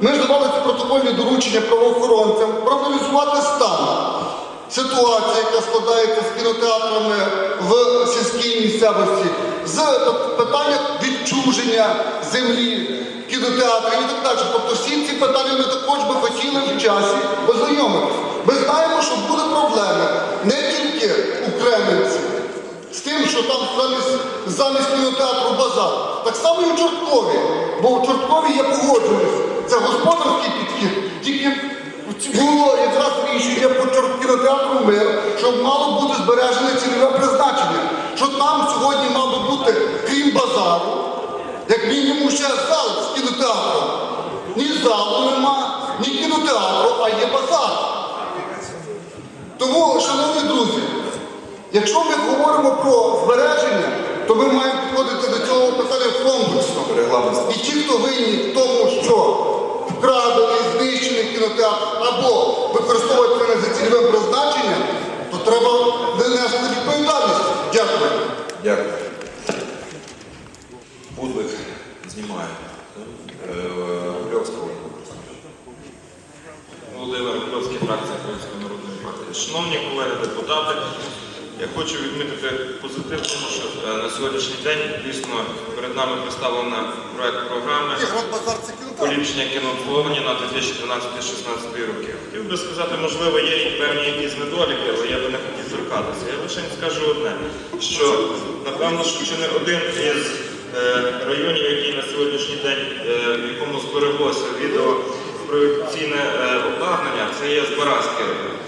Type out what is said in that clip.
Ми ж давали ці протокольні доручення правоохоронцям проаналізувати стан ситуації, яка складається з кінотеатрами в сільській місцевості, з питання відчуження землі, кінотеатрів і так далі. Тобто всі ці питання ми також би хотіли в часі ознайомитися. Ми знаємо, що були проблеми не тільки у Кременці, з тим, що там замість, замість кінотеатру базар. Так само і в Чорткові. Бо в Чорткові я погоджуюсь. Це господарський підхід. Тільки було якраз рішення по Чорт- кінотеатру мир, щоб мало бути збережене цільове призначення. Що там сьогодні мав би бути, крім базару, як мінімум ще зал з кінотеатром. Ні залу нема, ні кінотеатру, а є базар. Тому, шановні друзі, якщо ми говоримо про збереження, то ми маємо підходити до цього питання комплексно. І ті, хто винні в тому, Дякую. Будлик знімає. Е, Ольга Олександровна. Володимир Рубльовський, фракція Української народної партії. Шановні колеги депутати, я хочу відмітити позитив, тому що е, на сьогоднішній день дійсно перед нами представлено проект програми поліпшення кінообслуговування на 2013-2016 роки. Хотів би сказати, можливо, є певні якісь недоліки, але я би не хотів торкатися. Я лише скажу одне, що напевно, що чи не один із е, районів, який на сьогоднішній день, е, в якому збереглося відео про е, обладнання, це є Збаразький район.